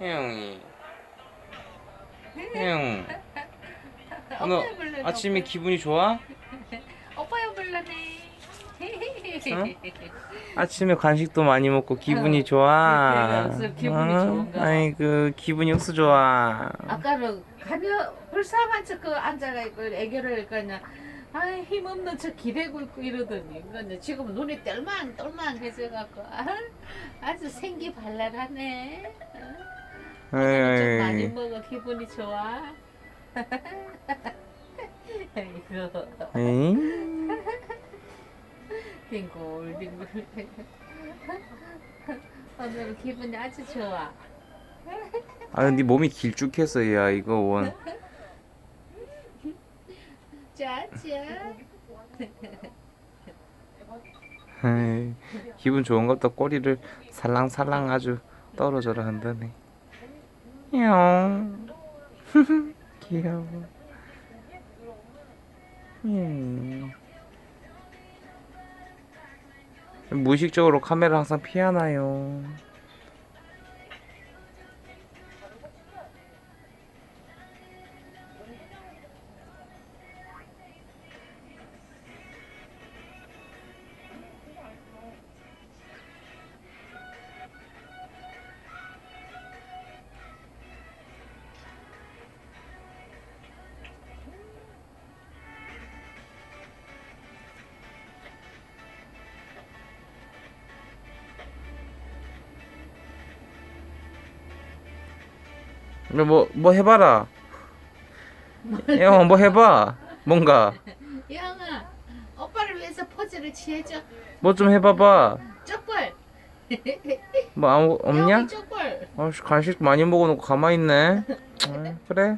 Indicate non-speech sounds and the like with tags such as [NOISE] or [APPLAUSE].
혜영이. 혜영. [LAUGHS] 오늘 불러네. 아침에 오빠야. 기분이 좋아? [LAUGHS] 오빠야 불러네. [LAUGHS] 아침에 간식도 많이 먹고 기분이 좋아. 어. 그래, 그래서 기분이 좋은가 봐. 아이고 기분이 억수 좋아. 아까는 가려 불쌍한 척 그 앉아가 있고 애교를 그냥 아 힘없는 척 기대고 있고 이러더니 근데 지금 눈이 똘망똘망 해져갖고 아, 아주 생기 발랄하네. 어? 오늘은 좀 많이 에이, 먹어 기분이 좋아. 이거 에이. 뒹굴뒹굴 오늘 기분이 아주 좋아. 아 근데 몸이 길쭉해서 야 이거 원. 짜짜. 에이, 기분 좋은 것도 꼬리를 살랑살랑 아주 떨어져라 한다네. 냥. [LAUGHS] 귀여워. 음. 무의식적으로 카메라 항상 피하나요? 뭐, 뭐 해봐라. 형, 뭐 해봐. 뭔가. 영아, 오빠를 위해서 포즈를 취해줘. 뭐 좀 해봐봐. 쪽벌. 뭐 아무 없냐? 영이 쪽벌. 아, 간식 많이 먹어놓고 가만히 있네. 어, 그래.